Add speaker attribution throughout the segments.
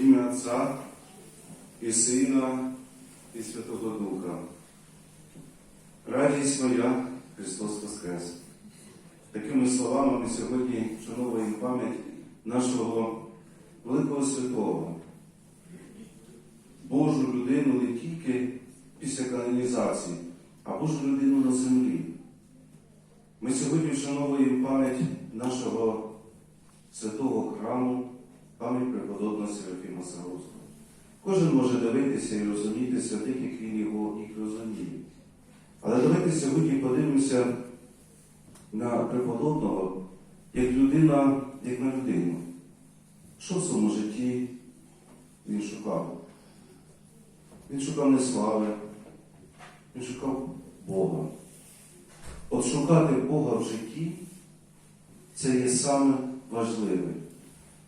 Speaker 1: ім'я Отця і Сина, і Святого Духа. Радість моя, Христос Воскрес. Такими словами ми сьогодні вшановуємо пам'ять нашого великого святого, Божу людину не тільки після канонізації, а Божу людину на землі. Ми сьогодні вшановуємо пам'ять нашого святого храму, пам'ять преподобного Серафіма Саровського. Кожен може дивитися і розуміти святих, як він його їх розуміє. Але давайте сьогодні подивимося на преподобного як людина, як на людину. Що в своєму житті він шукав? Він шукав не слави, він шукав Бога. От шукати Бога в житті це є саме важливе.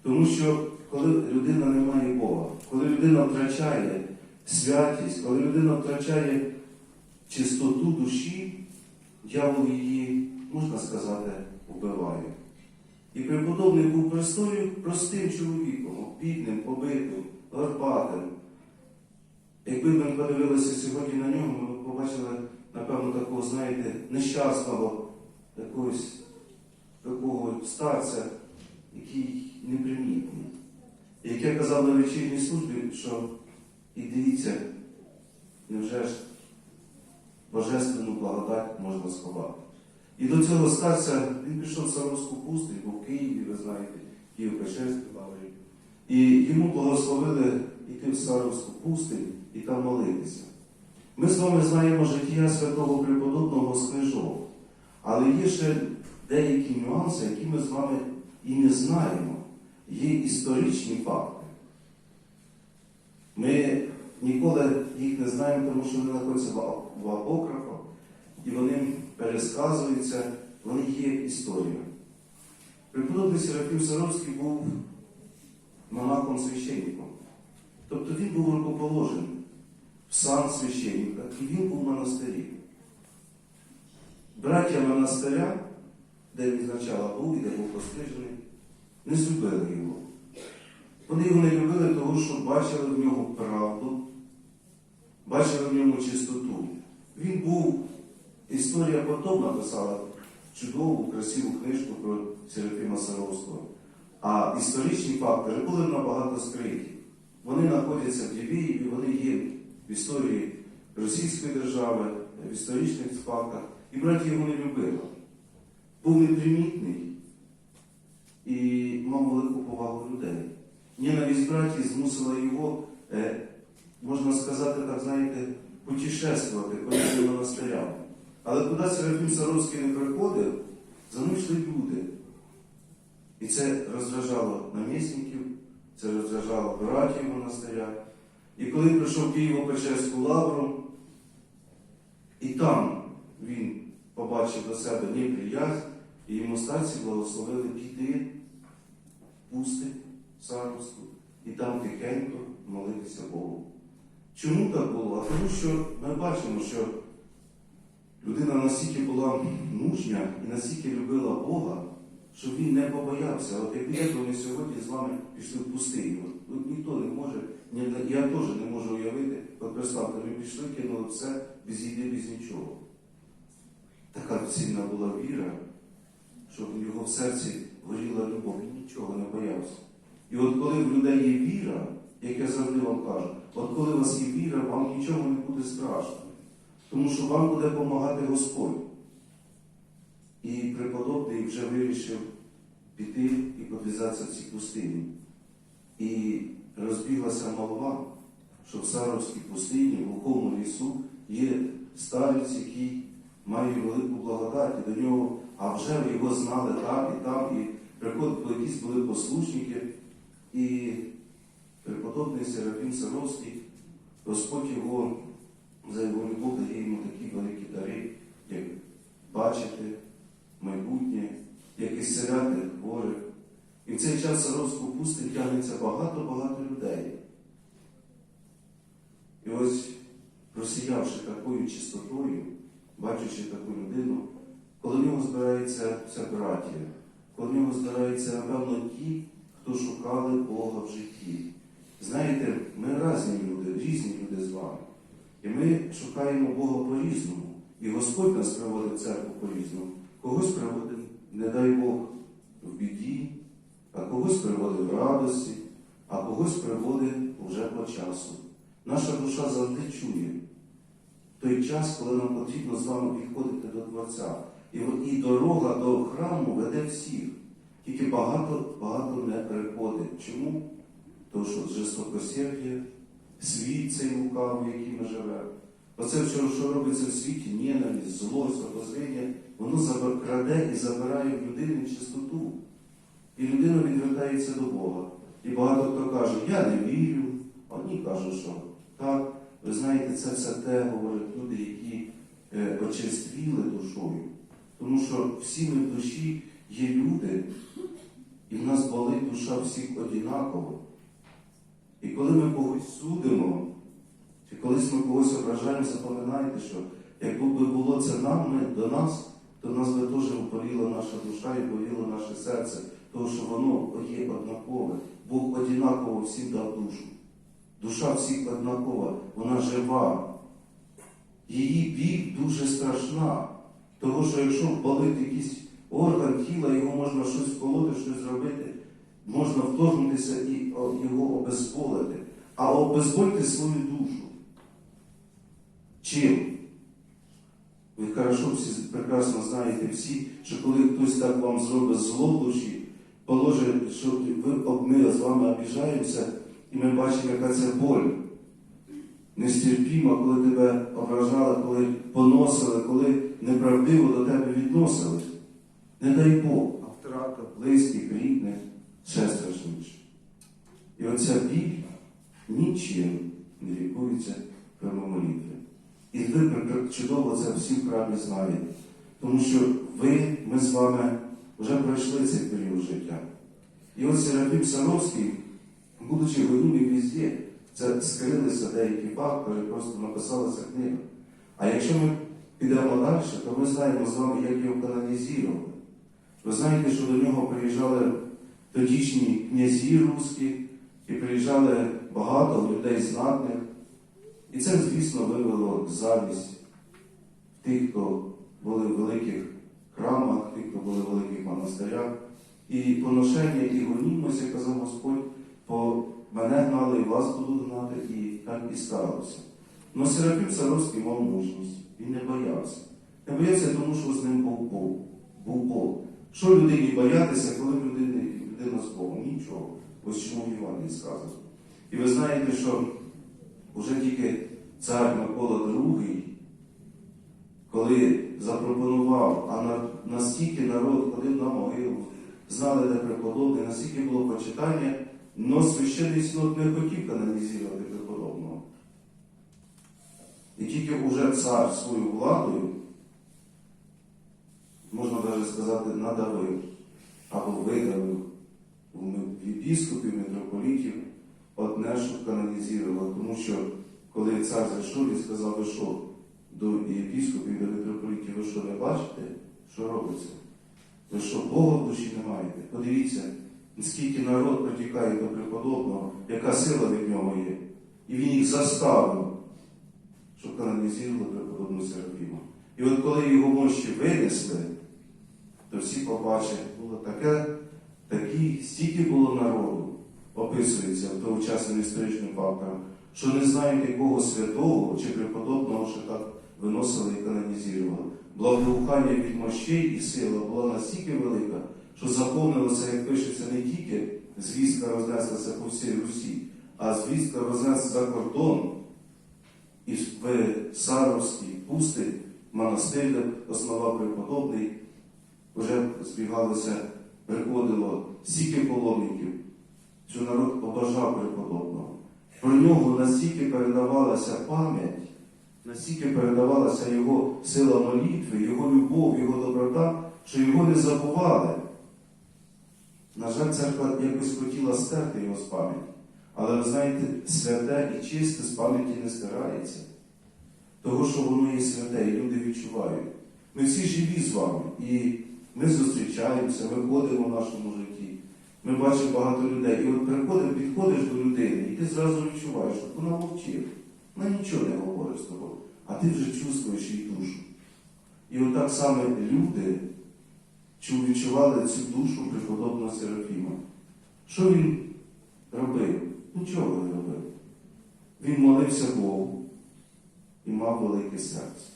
Speaker 1: Тому що коли людина не має Бога, коли людина втрачає святість, коли людина втрачає чистоту душі, дьявол її, можна сказати, вбиває. І преподобний був простою, простим чоловіком, бідним, побитим, горбатим. Якби ми подивилися сьогодні на нього, ми б побачили, напевно, такого, знаєте, нещасного, якогось такого старця, який непримітний. І як я казав на вечірній службі, що і дивіться, невже ж божественну благодать можна сховати. І до цього старця він пішов в Саровську пустинь, бо в Києві, ви знаєте, Київ Печерський Лаврі. І йому благословили йти в Саровську пустинь і там молитися. Ми з вами знаємо життя святого преподобного з але є ще деякі нюанси, які ми з вами і не знаємо. Є історичні факти. Ми ніколи їх не знаємо, тому що вони знаходяться в апокрафах, і вони пересказуються, вони є історія. Преподобний Серафім Саровський був монахом священником. Тобто він був рукоположений в сан священника, і він був в монастирі. Браття монастиря, де він спочатку був і де був пострижений, не злюбили його. Вони його не любили, тому що бачили в нього правду, бачили в ньому чистоту. Він був, історія потом написала чудову, красиву книжку про Серафіма Саровського. А історичні фактори були набагато скриті. Вони знаходяться в Дівії, і вони є в історії Російської держави, в історичних фактах. І браті його не любили. Був непримітний і мав велику повагу людей. Ненависть браті змусила його, е, можна сказати, так знаєте, путешествувати по різним монастирям. Але куди Серафім Саровський не приходив, за люди. І це роздражало намісників, це роздражало братів монастиря. І коли прийшов Києво-Печерську лавру, і там він побачив до себе неприязнь, і йому старці благословили піти, пусти Саровську, і там тихенько молитися Богу. Чому так було? А тому що ми бачимо, що людина настільки була мужня і настільки любила Бога, що він не побоявся. От як ми сьогодні з вами пішли в пустиню. От ніхто не може, я теж не можу уявити, от представте, ми пішли, кинули все без їди, без нічого. Така сильна була віра, що в його в серці горіла любов, він нічого не боявся. І от коли в людей є віра, як я завжди вам кажу, от коли у вас є віра, вам нічого не буде страшно. Тому що вам буде допомагати Господь. І преподобний вже вирішив піти і підв'язатися в цій пустині. І розбіглася молва, що в Саровській пустині, в глухому лісу, є старець, який має велику благодать, і до нього, а вже його знали там і там, і приходили якісь були послушники, і преподобний Серафім Саровський, Господь його за його любов дає йому такі великі дари, як бачити майбутнє, як ісцеляти хворих. І в цей час Саровську пустинь тягнеться багато-багато людей. І ось, просіявши такою чистотою, бачачи таку людину, коли в нього збирається вся братія, коли в нього збираються, напевно, ті, хто шукали Бога в житті, знаєте, ми різні люди, різні люди з вами. І ми шукаємо Бога по-різному. І Господь нас приводить в церкву по-різному. Когось приводить, не дай Бог, в біді, а когось приводить в радості, а когось приводить вже по часу. Наша душа завжди чує той час, коли нам потрібно з вами підходити до Творця. І, дорога до храму веде всіх. Тільки багато, багато не приходить. Чому? Тому що жорстокосердя, світ цей лукавий, в який ми живемо. Оце що, що робиться в світі, ненависть, злость, обозріння, воно краде і забирає в людини чистоту. І людина відвертається до Бога. І багато хто каже, я не вірю, а одні кажуть, що так. Ви знаєте, це все те, говорять люди, які е, очерствіли душою. Тому що всі ми в душі є люди, і в нас болить душа всіх однаково. І коли ми когось судимо, чи колись ми когось ображаємо, запам'ятайте, що якби було це нам, ми, до нас, то нас би теж боліла наша душа і боліло наше серце, тому що воно є однакове. Бог однаково всім дав душу. Душа всіх однакова, вона жива. Її біль дуже страшна. Тому що якщо болить якийсь орган тіла, його можна щось вколоти, щось зробити, можна вторгнутися і його обезболити. А обезбольте свою душу. Чим? Ви хорошо всі прекрасно знаєте всі, що коли хтось так вам зробить зло в душі, положить, що ви ми з вами обіжаємося, і ми бачимо, яка це боль. Нестерпіма, коли тебе ображали, коли поносили, коли неправдиво до тебе відносились. Не дай Бог, а втрата близьких, рідних, ще страшніше. І оця біль нічим не лікується молитви. І ви чудово це всі в храмі знаєте. Тому що ви, ми з вами вже пройшли цей період життя. І от Серафім Саровський, будучи гонімий везде, це скрилися деякі фактори, просто написалася книга. А якщо ми підемо далі, то ми знаємо з вами, як його канонізували. Ви знаєте, що до нього приїжджали тодішні князі русські, і приїжджали багато людей знатних. І це, звісно, вивело завість тих, хто були в великих храмах, тих, хто були в великих монастирях. І поношення, і гонімося, казав Господь, по мене гнали, і вас будуть гнати, і так і сталося. Но Серафім Саровський мав мужність, він не боявся. Не боявся, тому що з ним був Бог. Був Бог. Що людині боятися, коли в людини, людина з Богом? Нічого. Ось чому в Івані сказано. І ви знаєте, що вже тільки цар Микола II, коли запропонував, а на, настільки народ ходив на могилу, знали, де преподобний, настільки було почитання, но священний синод не хотів канонізувати преподобного. І тільки уже цар свою владою, можна навіть сказати, надавив або видавив єпіскопів, митрополітів одне, щоб канонізувало. Тому що коли цар зайшов і сказав, ви що, до єпіскопів, до митрополітів, ви що не бачите, що робиться? Ви що, Бога в душі не маєте? Подивіться, скільки народ притікає до преподобного, яка сила від нього є. І він їх заставив, щоб канонізували преподобну Серафіма. І от коли його мощі винесли, то всі побачили, було таке, такі, стільки було народу, описується в тогочасним історичним фактором, що не знають якого святого чи преподобного, що так виносили і канонізували. Благоухання від мощей і сила була настільки велика, що заповнилося, як пишеться, не тільки звістка рознеслася по всій Русі, а звістка рознеслася за кордон. І в Саровській пусти монастир, де основав преподобний, вже збігалося, приходило стільки паломників, що народ побажав преподобного. Про нього настільки передавалася пам'ять, настільки передавалася його сила молитви, його любов, його доброта, що його не забували. На жаль, церква якось хотіла стерти його з пам'яті. Але ви знаєте, святе і чисте з пам'яті не стирається. Того, що воно є святе, і люди відчувають. Ми всі живі з вами, і ми зустрічаємося, ми ходимо в нашому житті. Ми бачимо багато людей. І от приходиш, підходиш до людини, і ти зразу відчуваєш, що вона мовчить, вона нічого не говорить з тобою, а ти вже чувствуєш її душу. І отак саме люди чу- відчували цю душу преподобного Серафіма. Що він робив? Нічого не робив. Він молився Богу і мав велике серце,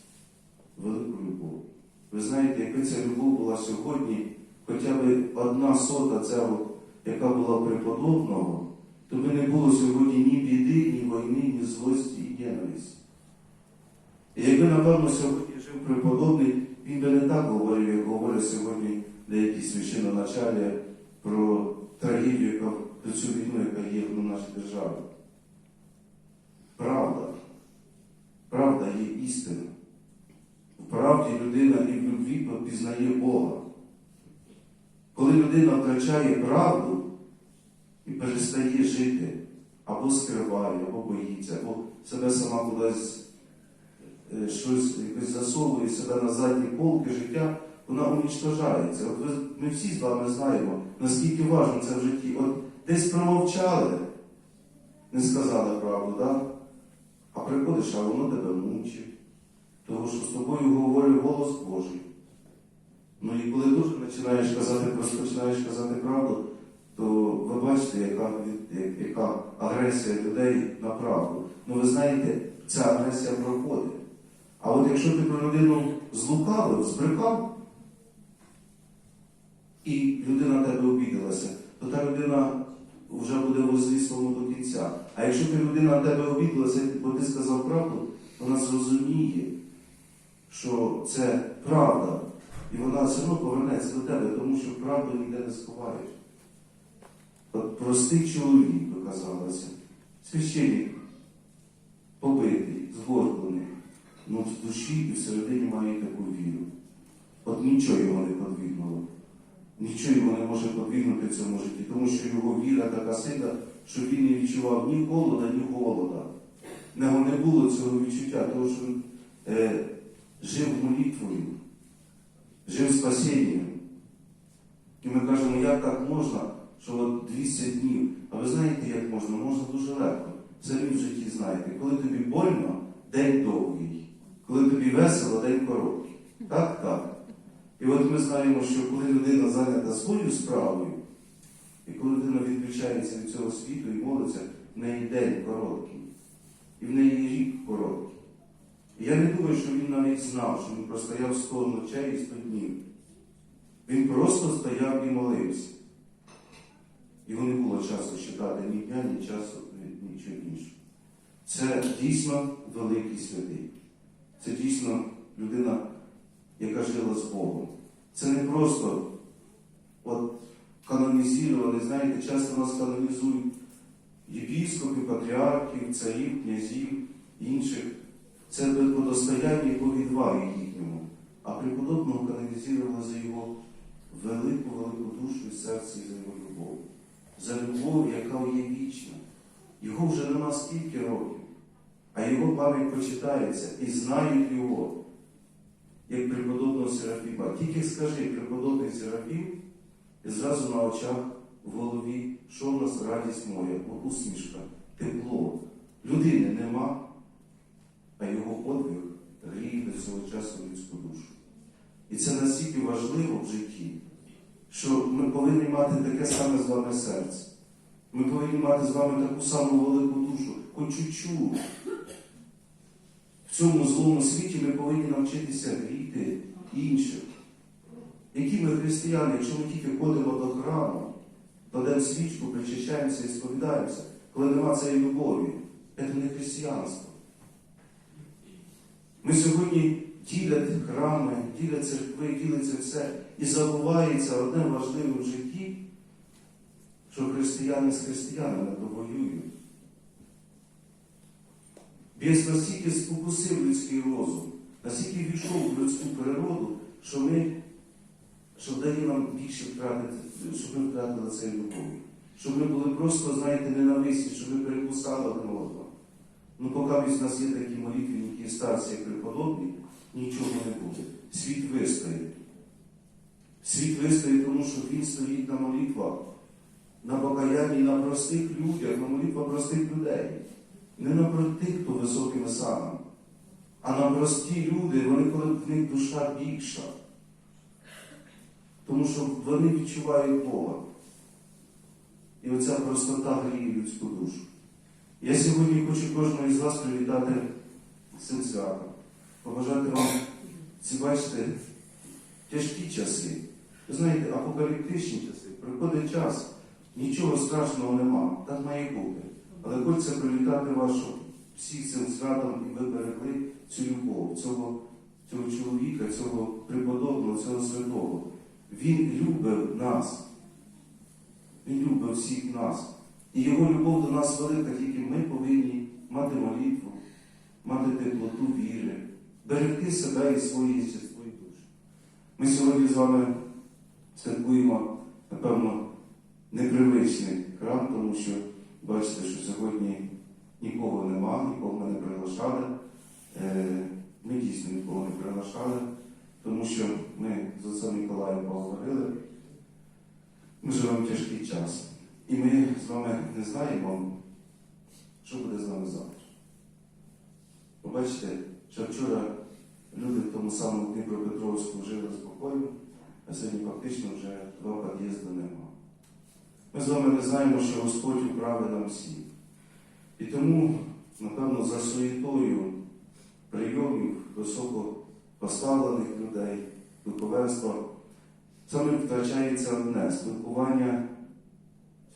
Speaker 1: велику любов. Ви знаєте, якби ця любов була сьогодні, хоча б одна сота ця, от, яка була преподобного, то би не було сьогодні ні біди, ні війни, ні злості і ненависті. І якби, напевно, сьогодні жив преподобний, він би не так говорив, як говорять сьогодні деякі священноначалі про трагедію, яка про цю війну, яка є в нашій державі. Правда. Правда є істина. Правді людина і в любві пізнає Бога. Коли людина втрачає правду і перестає жити, або скриває, або боїться, або себе сама кудись е, щось якось засовує себе на задні полки життя, вона унічтожається. От ми всі з вами знаємо, наскільки важливо це в житті. От десь промовчали, не сказали правду, да? а приходиш, а воно тебе мучить. Тому що з тобою говорить голос Божий. Ну і коли дуже починаєш казати, розпочинаєш казати правду, то ви бачите, яка, яка агресія людей на правду. Ну ви знаєте, ця агресія проходить. А от якщо ти про людину злукавив, збрехав, і людина тебе обідалася, то та людина вже буде своєму до кінця. А якщо ти людина на тебе обідалася, бо ти сказав правду, вона зрозуміє, що це правда, і вона все одно повернеться до тебе, тому що правду ніде не сховаєш. От простий чоловік, би казалося, священник, побитий, згорблений, ну в душі і всередині має таку віру. От нічого його не подвігнуло. Нічого його не може подвігнути в цьому житті, тому що його віра така сила, що він не відчував ні холода, ні голода. В нього не було цього відчуття, тому що він е, жив молитвою, жив спасінням. І ми кажемо, як так можна, що от 200 днів. А ви знаєте, як можна? Можна дуже легко. Самі в житті знаєте. Коли тобі больно, день довгий. Коли тобі весело, день короткий. Так, так. І от ми знаємо, що коли людина зайнята своєю справою, і коли людина відключається від цього світу і молиться, в неї день короткий. І в неї рік короткий. Я не думаю, що він навіть знав, що він простояв 100 ночей і 100 днів. Він просто стояв і молився. Його не було часу читати ні дня, ні часу, нічого іншого. Це дійсно великий святий. Це дійсно людина, яка жила з Богом. Це не просто от канонізований, знаєте, часто нас канонізують єпіскопів, патріархів, царів, князів, інших. Це по достоянні по відвагі їхньому. А преподобного канонізували за його велику, велику душу і серце і за його любов. За любов, яка є вічна. Його вже нема скільки років, а його пам'ять почитається і знають його, як преподобного Серафіма. Тільки скажи, преподобний Серафім, і зразу на очах в голові, що в нас радість моя, усмішка, тепло. Людини нема, а його подвиг гріє до цього часу людську душу. І це настільки важливо в житті, що ми повинні мати таке саме з вами серце. Ми повинні мати з вами таку саму велику душу, хоч чуть-чуть. В цьому злому світі ми повинні навчитися гріти інших. Які ми християни, якщо ми тільки ходимо до храму, кладемо свічку, причащаємося і сповідаємося, коли нема цієї любові, це не християнство. Ми сьогодні ділять храми, ділять церкви, ділиться все. І забувається одне важливе в житті, що християни з християнами довоюють. Біс настільки спокусив людський розум, настільки війшов в людську природу, що ми, що дає нам більше втратити, щоб ми втратили цей любові. Щоб ми були просто, знаєте, ненависні, щоб ми перекусали одного. Ну, поки в нас є такі молитвенники старці, як преподобні, нічого не буде. Світ вистоїть. Світ вистоїть, тому що він стоїть на молитвах. на покаянні на простих людях, на молитва простих людей. Не на тих, хто високими санами, а на прості люди, вони коли в них душа більша. Тому що вони відчувають Бога. І оця простота гріє людську душу. Я сьогодні хочу кожного із вас привітати цим святом. Побажати вам ці, бачите, тяжкі часи. Ви знаєте, апокаліптичні часи. Приходить час, нічого страшного нема, так має бути. Але хочеться привітати вас, всіх цим святом і ви берегли цю любов, цього, цього чоловіка, цього преподобного, цього святого. Він любив нас. Він любив всіх нас. І його любов до нас велика, тільки ми повинні мати молитву, мати теплоту віри, берегти себе і свої, і свої душі. Ми сьогодні з вами святкуємо, напевно, непривичний храм, тому що бачите, що сьогодні нікого нема, нікого не приглашали. Е, Ми дійсно нікого не приглашали, тому що ми з отцем Миколаєм поговорили. Ми живемо тяжкий час. І ми з вами не знаємо, що буде з нами завтра. Побачите, що вчора люди в тому самому Дніпропетровську жили спокійно, а сьогодні фактично вже два під'їзди нема. Ми з вами не знаємо, що Господь управить нам всі. І тому, напевно, за суєтою прийомів високопоставлених людей, духовенства, саме втрачається одне спілкування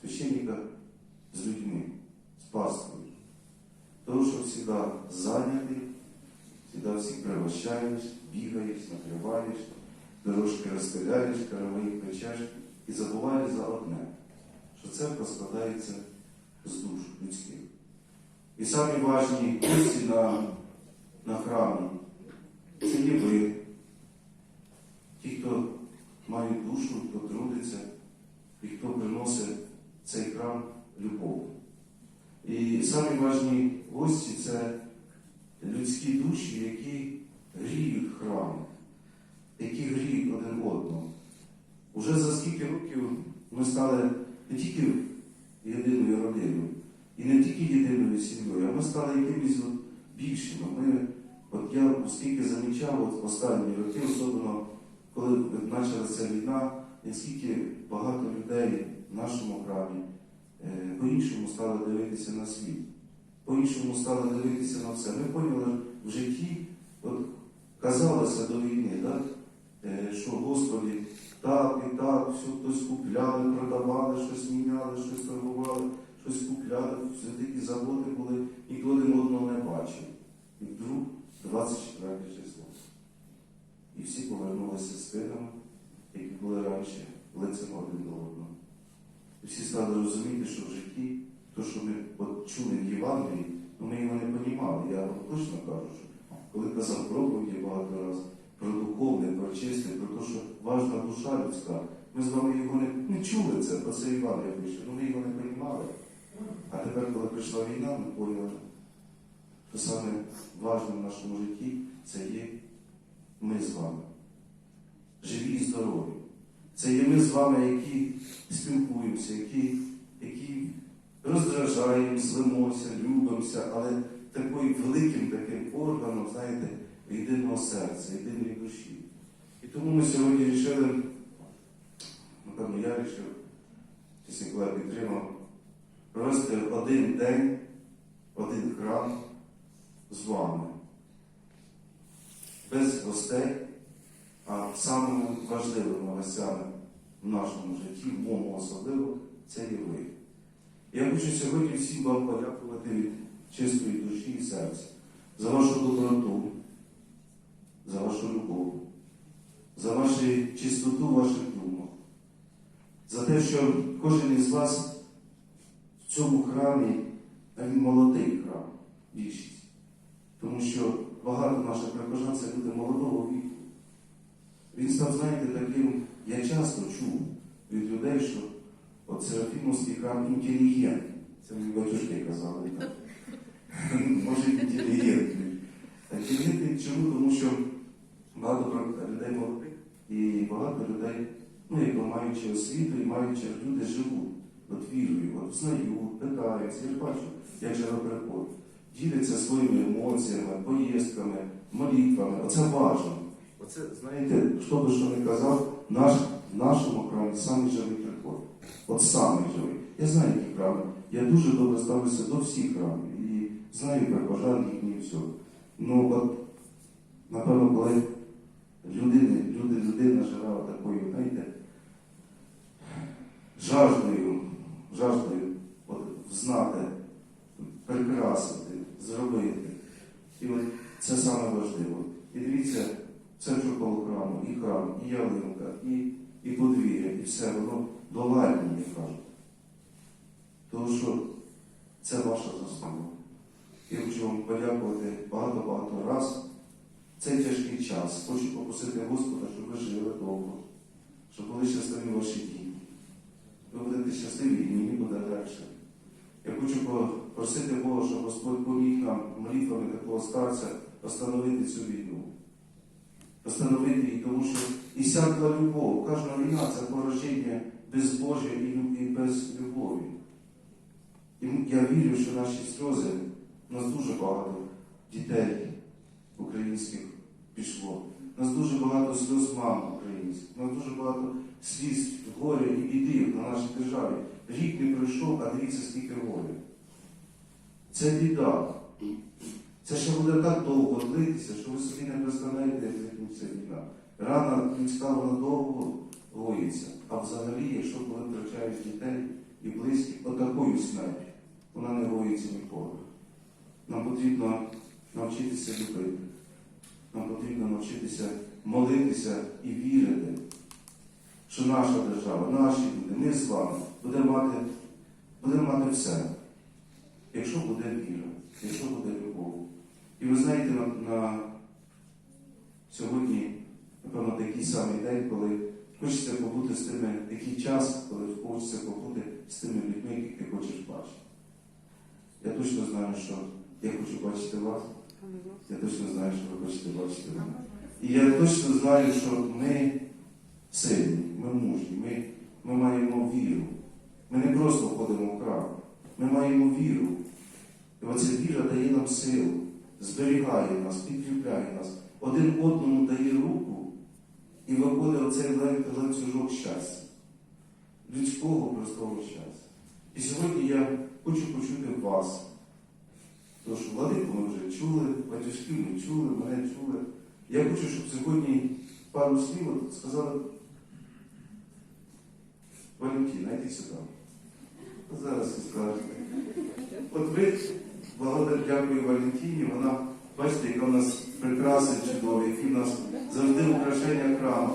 Speaker 1: священника з людьми, з паствою. Тому що завжди зайнятий, завжди всіх пригощаєш, бігаєш, накриваєш, дорожки розстріляєш, караваї печеш і забуваєш за одне, що церква складається з душ людських. І самі важні гості на, на храмі це є ви, ті, хто мають душу, хто трудиться і хто приносить цей храм любов. І важні гості це людські душі, які гріють храм, які гріють один одного. Уже за скільки років ми стали не тільки єдиною родиною, і не тільки єдиною сім'єю, а ми стали якимись от більшими. Ми, от я оскільки замічав от останні роки, особливо коли почалася війна, наскільки багато людей нашому храмі е, по-іншому стали дивитися на світ, по-іншому стали дивитися на все. Ми поняли в житті, от казалося до війни, так? Е, що Господи, так і так, все хтось купляли, продавали, щось міняли, щось торгували, щось купляли, все такі заводи були, ніхто один одного не бачив. І вдруг 24 число. І всі повернулися спинами, які були раніше, лицем один до одного. Всі стали розуміти, що в житті, то, що ми от чули в Євангелії, ну ми його не розуміли. Я точно кажу, що коли казав проповіді багато разів про духовне, про чисте, про те, що важна душа людська, ми з вами його не, не чули це, про це Іван я пише, ну ми його не розуміли. А тепер, коли прийшла війна, ми поняли, що саме важне в нашому житті це є ми з вами. Живі і здорові. Це є ми з вами, які спілкуємося, які, які роздражаємо, злимося, любимося, але таким великим таким органом, знаєте, єдиного серця, єдиної душі. І тому ми сьогодні вирішили, напевно, я вирішив, чи Ніколай підтримав, провести один день, один храм з вами без гостей, а самими важливими гостями в нашому житті, в моєму особливо, це є ви. Я хочу сьогодні всім вам подякувати від чистої душі і серця за вашу доброту, за вашу любов, за вашу чистоту ваших думок, за те, що кожен із вас в цьому храмі, а він молодий храм, більшість, тому що багато наших прихожан це люди молодого віку. Він став, знаєте, таким, я часто чув від людей, що от Серафімовський храм інтелігентний. Це мені батюшки казали. так. Може, інтелігентний. Інтелігентний чому? Тому що багато людей молодих і багато людей, ну, як маючи освіту і маючи люди живуть от вірую, от знають, питаються, я бачу, як живе приход. Діляться своїми емоціями, поїздками, молитвами. Оце важливо. Оце, знаєте, хто би що не казав, наш, в нашому храмі самий живий приход. От самий живий. Я знаю, які храми. Я дуже добре ставлюся до всіх храмів і знаю прихожан їхні все. Ну от, напевно, коли людини, люди, людина живе такою, знаєте, жаждою, жаждою от, знати, прикрасити, зробити. І от це саме важливо. І дивіться, це вже коло храму, і храм, і ялинка, і, і подвір'я, і все, воно доладні, як кажуть. Тому що це ваша заслуга. Я хочу вам подякувати багато-багато раз. Цей тяжкий час. Хочу попросити Господа, щоб ви жили довго, щоб були щасливі ваші дні. Ви будете щасливі і мені буде легше. Я хочу попросити Бога, щоб Господь поміг нам молитвами такого старця остановити цю війну. Остановити її, тому що і всяка любов, кожна війна це пораження безбожжя і люб- і без любові. І я вірю, що наші сльози, у нас дуже багато дітей українських пішло. У нас дуже багато сльоз мам українських, у нас дуже багато сліз, горя і біди на нашій державі. Рік не пройшов, а дивіться, скільки горя. Це біда. Це ще буде так довго длитися, що ви собі не представляєте, як закінчиться війна. Рана людська вона довго гоїться. А взагалі, якщо коли втрачаєш дітей і близьких, отакою смертю, вона не гоїться ніколи. Нам потрібно навчитися любити. Нам потрібно навчитися молитися і вірити, що наша держава, наші люди, ми з вами будемо мати, будемо мати все, якщо буде віра, якщо буде. І ви знаєте, на, на сьогодні, напевно, такий самий день, коли хочеться побути з тими, такий час, коли хочеться побути з тими людьми, яких ти хочеш бачити. Я точно знаю, що я хочу бачити вас. Я точно знаю, що ви хочете бачити мене. І я точно знаю, що ми сильні, ми мужні, ми, ми маємо віру. Ми не просто входимо в храм, ми маємо віру. І оця віра дає нам силу, зберігає нас, підкріпляє нас, один одному дає руку і виходить оцей лан- ланцюжок щастя, людського простого щастя. І сьогодні я хочу почути вас. Що владику ми вже чули, батюшків ми чули, мене чули. Я хочу, щоб сьогодні пару слів сказали Валентина, йди сюди. Зараз ви скажете. От ви, благодаря дякую Валентині, вона, бачите, яка в нас прикраси чудові, які в нас завжди украшення храму.